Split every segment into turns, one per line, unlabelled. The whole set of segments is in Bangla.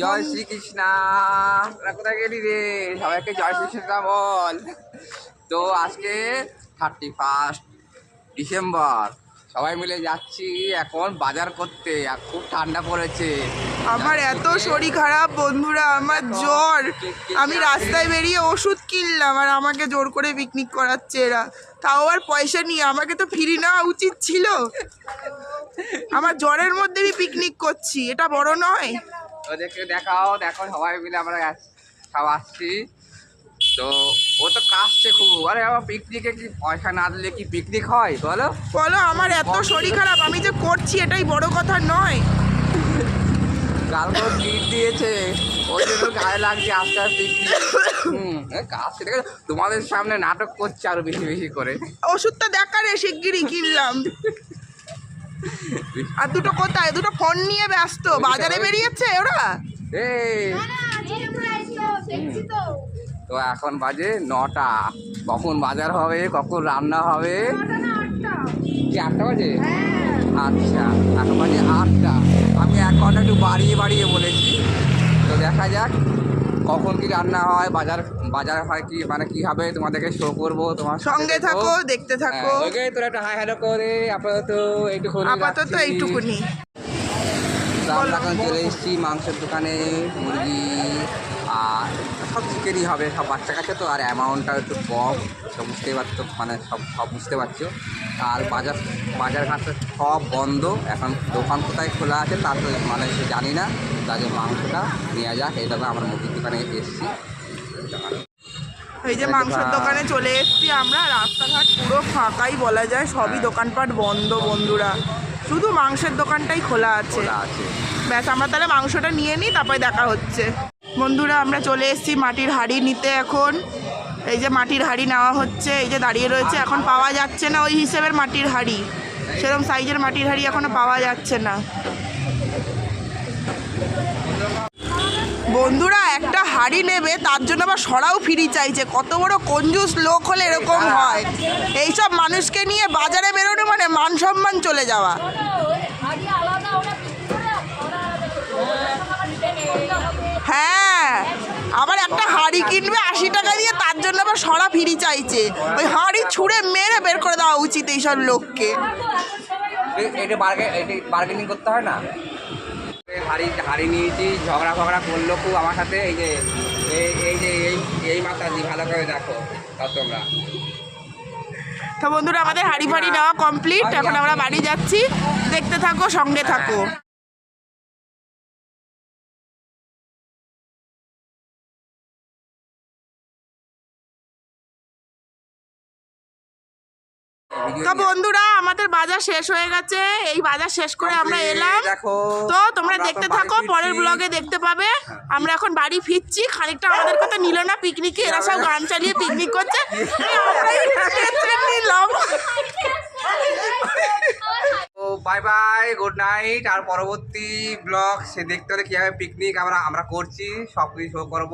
জয় শ্রীকৃষ্ণ। তোরা কোথায় গেলি রে? সবাইকে জয় শ্রীকৃষ্ণ বল। তো আজকে থার্টি ফার্স্ট ডিসেম্বর। সবাই মিলে যাচ্ছি এখন বাজার করতে। আর খুব ঠান্ডা পড়েছে।
আমার এত শরীর খারাপ বন্ধুরা আমার জ্বর। আমি রাস্তায় বেরিয়ে ওষুধ কিনলাম আর আমাকে জোর করে পিকনিক করাচ্ছে এরা। তাও আবার পয়সা নিয়ে আমাকে তো ফিরি নেওয়া উচিত ছিল। আমার জ্বরের মধ্যে পিকনিক করছি এটা বড় নয়।
ওদেরকে দেখাও দেখো সবাই মিলে আমরা সব আসছি। তো ও তো কাশছে খুব আরে আমার পিকনিকে কি পয়সা না দিলে কি পিকনিক হয় বলো?
বলো আমার এত শরীর খারাপ আমি যে করছি এটাই বড় কথা নয়।
কালকে গিট দিয়েছে ওই জন্য গায়ে লাগছে আস্তে আস্তে হুম দেখো তোমাদের সামনে নাটক করছে আরও বেশি বেশি করে।
ওষুধটা দেখা রে শিগগিরই কিনলাম। আর দুটো কোথায়? দুটো ফোন নিয়ে ব্যস্ত। বাজারে বেরিয়েছে ওরা?
এই। তো। এখন বাজে নটা। কখন বাজার হবে কখন রান্না হবে? কি আটটা বাজে? আচ্ছা এখন বাজে আটটা। আমি এক ঘণ্টা একটু বাড়িয়ে বাড়িয়ে বলেছি। তো দেখা যাক। কখন কি রান্না হয় বাজার বাজার হয় কি মানে কি হবে তোমাদেরকে শো করব তোমার
সঙ্গে
থাকো
দেখতে থাকো।
হ্যাঁ, ওকে তোরা একটা হাই হ্যালো করে আপাতত এইটুকু
আপাতত। এইটুকুনি।
তো আমরা এখন চলে এসেছি মাংসের দোকানে মুরগি সব চিকেনই হবে সব বাচ্চা কাছে তো আর অ্যামাউন্টটা একটু কম তো বুঝতেই পারছ মানে সব সব বুঝতে পারছ। আর বাজার বাজার ঘাটটা সব বন্ধ এখন দোকান কোথায় খোলা আছে তার তো মানে জানি না তাকে মাংসটা নেওয়া যাক এই দেখো আমরা মুরগির দোকানে এসেছি।
এই যে মাংসের দোকানে চলে এসেছি আমরা রাস্তাঘাট পুরো ফাঁকাই বলা যায় সবই দোকানপাট বন্ধ বন্ধুরা। শুধু মাংসের দোকানটাই খোলা আছে। ব্যাস আমরা তাহলে মাংসটা নিয়ে নিই তারপরে দেখা হচ্ছে। বন্ধুরা, আমরা চলে এসেছি মাটির হাঁড়ি নিতে এখন। এই যে মাটির হাঁড়ি নেওয়া হচ্ছে, এই যে দাঁড়িয়ে রয়েছে, এখন পাওয়া যাচ্ছে না ওই হিসেবের মাটির হাঁড়ি। সেরকম সাইজের মাটির হাঁড়ি এখনও পাওয়া যাচ্ছে না। বন্ধুরা, একটা হাড়ি নেবে, তার জন্য আবার সরাও ফিরি চাইছে। কত বড় কঞ্জুস লোক হলে এরকম হয়। এইসব মানুষকে নিয়ে বাজারে বেরোনো মানে মান সম্মান চলে যাওয়া। হাঁড়ি কিনবে আশি টাকা দিয়ে তার জন্য আবার সরা ফিরি চাইছে। ওই হাঁড়ি ছুঁড়ে মেরে বের করে দেওয়া উচিত এইসব লোককে।
এটা বার্গে এটা বার্গেনিং করতে হয় না? হাড়ি হাড়ি নিয়েছি ঝগড়া ফগড়া করল খুব আমার সাথে এই যে এই এই যে এই এই মাতাজি ভালো করে দেখো তা তোমরা।
তো বন্ধুরা আমাদের হাড়ি ফাড়ি নেওয়া কমপ্লিট এখন আমরা বাড়ি যাচ্ছি। দেখতে থাকো সঙ্গে থাকো। তো বন্ধুরা আমাদের বাজার শেষ হয়ে গেছে। এই বাজার শেষ করে আমরা এলাম।
দেখো
তো তোমরা দেখতে থাকো পরের। ব্লগে দেখতে পাবে। আমরা এখন বাড়ি ফিরছি। খানিকটা আমাদের কথা নিল না পিকনিকে এরা সব গান চালিয়ে পিকনিক করছে। নিলাম।
বাই বাই গুড নাইট আর পরবর্তী ব্লগ সে দেখতে হলে কীভাবে পিকনিক আমরা আমরা করছি সব কিছু শো করব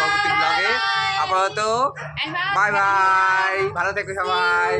পরবর্তী ব্লগে আপাতত বাই বাই ভালো থেকো সবাই।